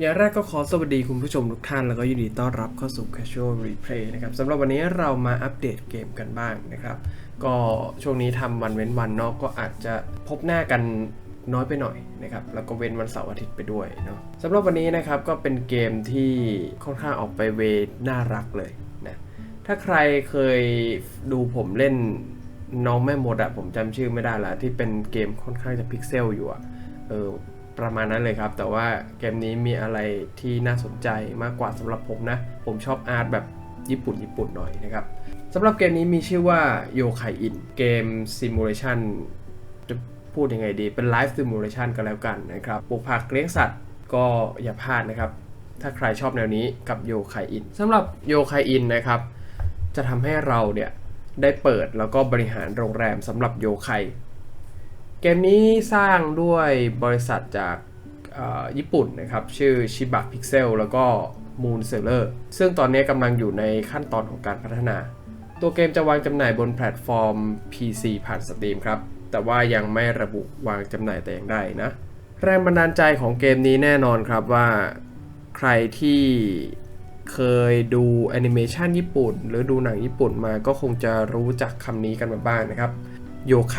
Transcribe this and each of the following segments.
อย่างแรกก็ขอสวัสดีคุณผู้ชมทุกท่าน แล้วก็ยินดีต้อนรับเข้าสู่ Casual Replay นะครับสำหรับวันนี้เรามาอัปเดตเกมกันบ้างนะครับ ก็ช่วงนี้ทำวันเว้นวันเนาะก็อาจจะพบหน้ากันน้อยไปหน่อยนะครับ แล้วก็เว้นวันเสาร์อาทิตย์ไปด้วยเนาะสำหรับวันนี้นะครับก็เป็นเกมที่ค่อนข้างออกไปเวน่ารักเลยนะถ้าใครเคยดูผมเล่นน้องแม่มดอะผมจำชื่อไม่ได้ละที่เป็นเกมค่อนข้างจะพิกเซลอยู่อะเออ ประมาณนั้นเลยครับ แต่ว่าเกมนี้มีอะไรที่น่าสนใจมากกว่าสำหรับผมนะ ผมชอบอาร์ตแบบญี่ปุ่นญี่ปุ่นหน่อยนะครับสำหรับเกมนี้มีชื่อว่าโยไคอินเกมซิมูเลชันจะพูดยังไงดีเป็นไลฟ์ซิมูเลชันก็แล้วกันนะครับปลูกผักเลี้ยงสัตว์ก็อย่าพลาดนะครับ ถ้าใครชอบแนวนี้กับโยไคอินสำหรับโยไคอินนะครับ จะทำให้เราเนี่ยได้เปิดแล้วก็บริหารโรงแรมสำหรับโยไค เกมนี้สร้างด้วยบริษัทจากญี่ปุ่นนะครับ ชื่อชิบะพิกเซลแล้วก็ Moon s e l l e r ซึ่งตอนนี้กำลังอยู่ในขั้นตอนของการพัฒนา ตัวเกมจะวางจำหน่ายบนแพลตฟอร์ม PC ผ่าน Steam ครับ แต่ว่ายังไม่ระบุวางจำหน่ายแต่อย่างใดนะ แรงบันดาลใจของเกมนี้แน่นอนครับว่าใครที่เคยดูแอนิเมชันญี่ปุ่น หรือดูหนังญี่ปุ่นมาก็คงจะรู้จักคำนี้กันมาบ้างนะครับ โยไค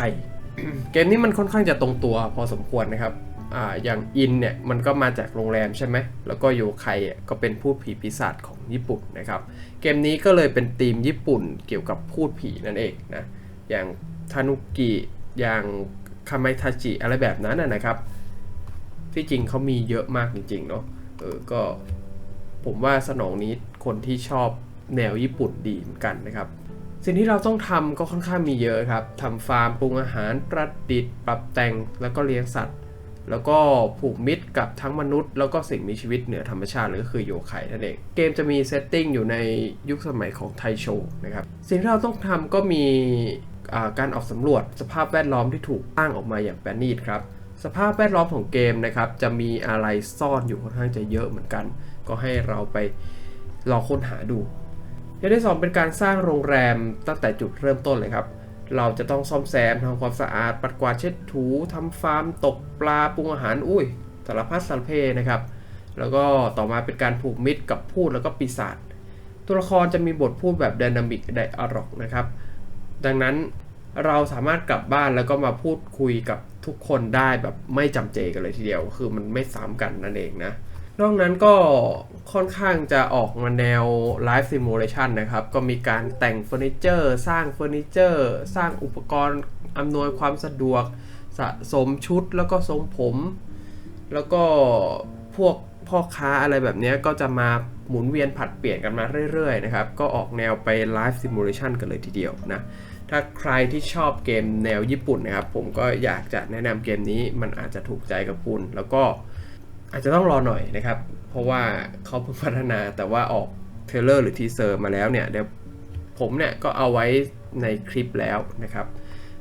เกมนี้มันค่อนข้างจะตรงตัวพอสมควรนะครับอ่าอย่างอินเนี่ยมันก็มาจากโรงแรมใช่ไหม แล้วก็โยไคก็เป็นพูดผีปีศาจของญี่ปุ่นนะครับ เกมนี้ก็เลยเป็นธีมญี่ปุ่นเกี่ยวกับพูดผีนั่นเองนะ อย่างทานุกิอย่างคาไมทาจิอะไรแบบนั้นนะนะครับ ที่จริงเขามีเยอะมากจริงๆเนาะ เออ ก็ผมว่าสนองนี้คนที่ชอบแนวญี่ปุ่นดีเหมือนกันนะครับ สิ่งที่เราต้องทำก็ค่อนข้างมีเยอะครับทำฟาร์มปรุงอาหารประดิษฐ์ปรับแต่งแล้วก็เลี้ยงสัตว์ แล้วก็ผูกมิตรกับทั้งมนุษย์ แล้วก็สิ่งมีชีวิตเหนือธรรมชาติหรือก็คือโยไคนั่นเองเกมจะมีเซตติ้งอยู่ในยุคสมัยของไทโชนะครับสิ่งที่เราต้องทำก็มีการออกสำรวจสภาพแวดล้อมที่ถูกตั้งออกมาอย่างประณีตครับสภาพแวดล้อมของเกมนะครับ จะมีอะไรซ่อนอยู่ค่อนข้างจะเยอะเหมือนกัน ก็ให้เราไปลองค้นหาดู อย่างที่สองเป็นการสร้างโรงแรมตั้งแต่จุดเริ่มต้นเลยครับ เราจะต้องซ่อมแซมทำความสะอาด ปัดกวาดเช็ดถูทำฟาร์ม ตกปลาปรุงอาหารอุ้ยสารพัดสารเพนะครับ แล้วก็ต่อมาเป็นการผูกมิตรกับพูดแล้วก็ปีศาจตัวละครจะมีบทพูดแบบดินามิกไดอะล็อกนะครับ ดังนั้นเราสามารถกลับบ้านแล้วก็มาพูดคุยกับทุกคนได้แบบไม่จำเจกันเลยทีเดียว คือมันไม่ซ้ำกันนั่นเองนะ นอกนั้นก็ค่อนข้างจะออกมาแนว Live Simulation นะครับ ก็มีการแต่งเฟอร์นิเจอร์ สร้างเฟอร์นิเจอร์ สร้างอุปกรณ์อำนวยความสะดวก สะสมชุดแล้วก็ทรงผม แล้วก็พวกพ่อค้าอะไรแบบนี้ก็จะมาหมุนเวียนผัดเปลี่ยนกันมาเรื่อยๆนะครับ ก็ออกแนวไป Live Simulation กันเลยทีเดียวนะ ถ้าใครที่ชอบเกมแนวญี่ปุ่นนะครับ ผมก็อยากจะแนะนำเกมนี้มันอาจจะถูกใจกับคุณ แล้วก็ อาจจะต้องรอหน่อยนะครับ เพราะว่าเขาเพิ่งพัฒนาแต่ว่าออกเทเลอร์หรือทีเซอร์มาแล้วเนี่ยเดี๋ยวผมเนี่ยก็เอาไว้ในคลิปแล้วนะครับ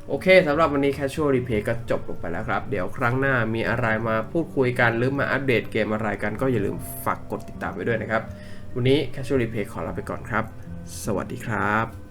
โอเคสำหรับวันนี้ Casual Replay ก็จบลงไปแล้วครับ เดี๋ยวครั้งหน้ามีอะไรมาพูดคุยกันหรือมาอัปเดตเกมอะไรกันก็อย่าลืมฝากกดติดตามไว้ด้วยนะครับ วันนี้ Casual Replay ขอลาไปก่อนครับ สวัสดีครับ